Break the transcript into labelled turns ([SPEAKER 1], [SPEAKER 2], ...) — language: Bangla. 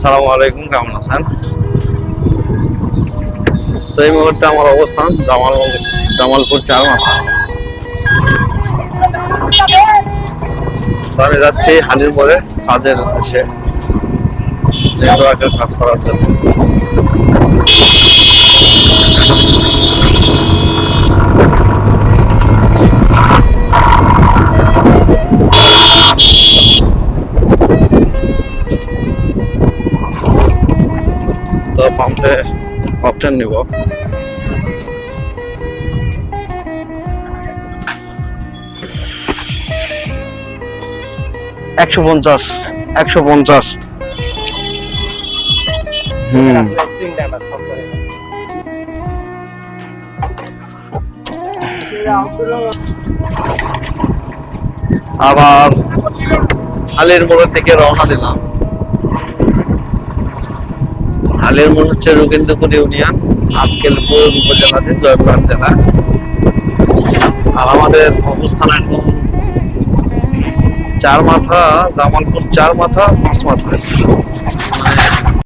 [SPEAKER 1] আসসালামু আলাইকুম, কেমন আছেন? তো এই মুহূর্তে আমার অবস্থান জামাল জামালপুর চার মাথা আমি যাচ্ছি হানির পরে কাজের উদ্দেশ্যে। নেটওয়ার্কের কাজ করার জন্য। তো পাম্পে নিব। একশো পঞ্চাশ একশো পঞ্চাশ। আবার হালের মোড় থেকে রওনা দিলাম। হালের মোড় হচ্ছে রবীন্দ্রপুর ইউনিয়ন, আক্কেলপুর উপজেলাতে, জয়পুরহাট জেলা। আর আমাদের অবস্থান এখন চার মাথা, জামালপুর চার মাথা, পাঁচ মাথা। মানে